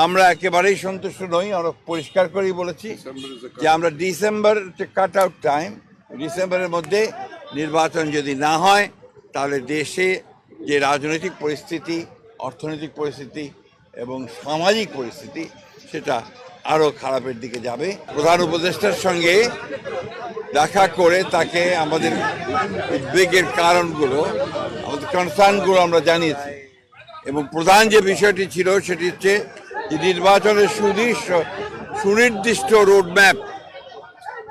আমরা একেবারেই সন্তুষ্ট নই, আমরা পরিষ্কার করেই বলেছি যে আমরা ডিসেম্বর কাট আউট টাইম ডিসেম্বরের মধ্যে নির্বাচন যদি না হয়, তাহলে দেশে যে রাজনৈতিক পরিস্থিতি, অর্থনৈতিক পরিস্থিতি এবং সামাজিক পরিস্থিতি, সেটা আরও খারাপের দিকে যাবে। প্রধান উপদেষ্টার সঙ্গে দেখা করে তাকে আমাদের উদ্বেগের কারণগুলো, আমাদের কনসার্নগুলো আমরা জানিয়েছি। এবং প্রধান যে বিষয়টি ছিল, সেটি হচ্ছে নির্বাচনের সুদৃশ্য সুনির্দিষ্ট রোডম্যাপ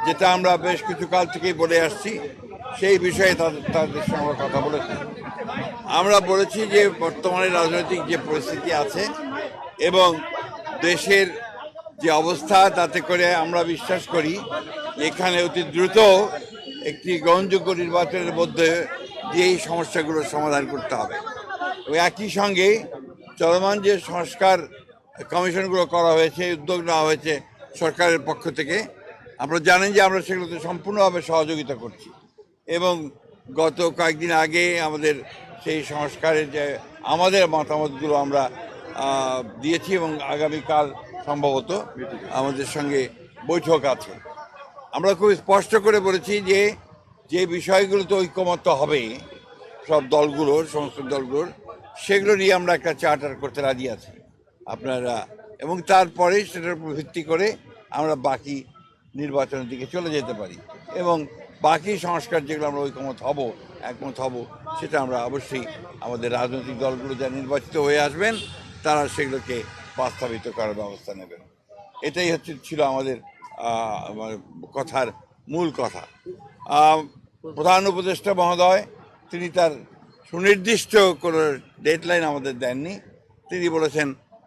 যেটা আমরা বেশ কিছু কাল থেকেই বলে আসছি, সেই বিষয়ে তাদের তাদের সঙ্গে আমরা কথা বলেছি। আমরা বলেছি যে বর্তমানে রাজনৈতিক যে পরিস্থিতি আছে এবং দেশের যে অবস্থা, তাতে করে আমরা বিশ্বাস করি এখানে অতি দ্রুত একটি গ্রহণযোগ্য নির্বাচনের মধ্যে দিয়ে এই সমস্যাগুলোর সমাধান করতে হবে। এবং একই সঙ্গে চলমান যে সংস্কার কমিশনগুলো করা হয়েছে, উদ্যোগ নেওয়া হয়েছে সরকারের পক্ষ থেকে। আমরা জানেন যে আমরা সেগুলোতে সম্পূর্ণভাবে সহযোগিতা করছি। এবং গত কয়েকদিন আগে আমাদের সেই সংস্কারের যে আমাদের মতামতগুলো আমরা দিয়েছি এবং আগামীকাল সম্ভবত আমাদের সঙ্গে বৈঠক আছে। আমরা খুব স্পষ্ট করে বলেছি যে যে বিষয়গুলোতে ঐক্যমত্য হবে, সব দলগুলোর, সমস্ত দলগুলোর, সেগুলো নিয়ে আমরা একটা চার্টার করতে রাজি আছি। আপনারা, এবং তারপরে সেটার উপর ভিত্তি করে আমরা বাকি নির্বাচনের দিকে চলে যেতে পারি। এবং বাকি সংস্কার যেগুলো আমরা ঐকমত হব, একমত হব, সেটা আমরা অবশ্যই আমাদের রাজনৈতিক দলগুলো যা নির্বাচিত হয়ে আসবেন, তারা সেগুলোকে বাস্তবিত করার ব্যবস্থা নেবেন। এটাই হচ্ছে, ছিল আমাদের কথার মূল কথা। প্রধান উপদেষ্টা মহোদয়, তিনি তার সুনির্দিষ্ট কোনো ডেডলাইন আমাদের দেননি। তিনি বলেছেন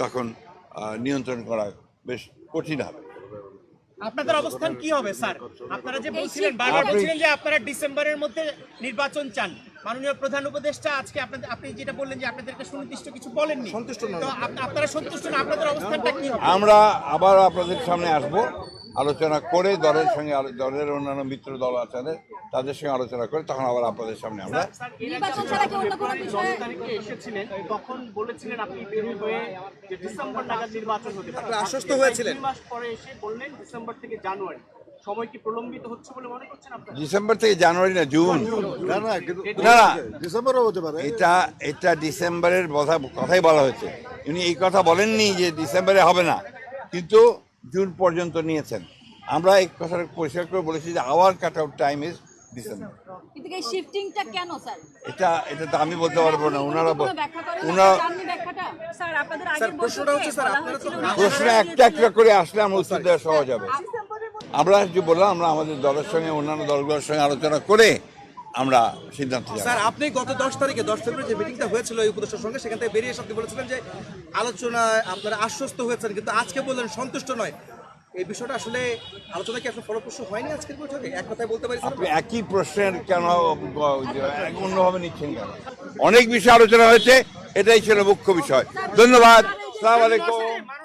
তখন নিয়ন্ত্রণ করা বেশ কঠিন হবে। আপনাদের অবস্থান কি হবে স্যার? আপনারা যে বলছিলেন বারবার বলছিলেন যে আপনারা ডিসেম্বরের মধ্যে নির্বাচন চান। মাননীয় প্রধান উপদেষ্টা আজকে আপনাদের আপনি যেটা বললেন যে আপনাদেরকে সুনির্দিষ্ট কিছু বলেননি। সন্তুষ্ট না আপনারা সন্তুষ্ট না আপনাদের অবস্থানটা কি হবে? আমরা আবার আপনাদের সামনে আসব। আলোচনা করে দলের সঙ্গে দলের অন্যান্য মিত্র দল আছে তাদের সঙ্গে আলোচনা করে তখন আবার আপনাদের সামনে আমরা হয়ে আশ্বস্ত হয়েছিলেন। দুই মাস পরে এসে বললেন ডিসেম্বর থেকে জানুয়ারি। সময় কি প্রলম্বিত হচ্ছে বলে মনে করছেন আপনারা? ডিসেম্বর থেকে জানুয়ারি না জুন। না না না না। ডিসেম্বরও হতে পারে। এটা এটা ডিসেম্বরের কথা কথাই বলা হয়েছে উনি এই কথা বলেননি যে ডিসেম্বরে হবে না। কিন্তু জুন পর্যন্ত নিয়েছেন। আমরা এই কথাটা পরিষ্কার করে বলেছি যে our cut out time is December এটা এটা তো আমি বলতে পারব না ওনারা বল- ওনারা প্রশ্ন একটা একটা করে আসলে আমরা উত্তর দেওয়া সহজ হবে। আমরা যে বললাম আমরা আমাদের দলের সঙ্গে অন্যান্য দলগুলোর সঙ্গে আলোচনা করে আমরা সিদ্ধান্ত স্যার আপনি গত দশ তারিখে দশ ফেব্রুয়ারি যে মিটিংটা হয়েছিল এই উপদেষ্টার সঙ্গে সেখান থেকে বেরিয়ে এসে আপনি বলেছিলেন যে আলোচনায় আপনারা আশ্বস্ত হয়েছেন কিন্তু আজকে বললেন সন্তুষ্ট নয়। এই বিষয়টা আসলে আলোচনা কি আসলে ফলপ্রসূ হয়নি আজকের বৈঠকে? এক কথায় বলতে পারি আপনি একই প্রশ্নের কেন অন্যভাবে নিচ্ছেন কেন? অনেক বিষয় আলোচনা হয়েছে এটাই ছিল মুখ্য বিষয়। ধন্যবাদ। সালাম আলাইকুম।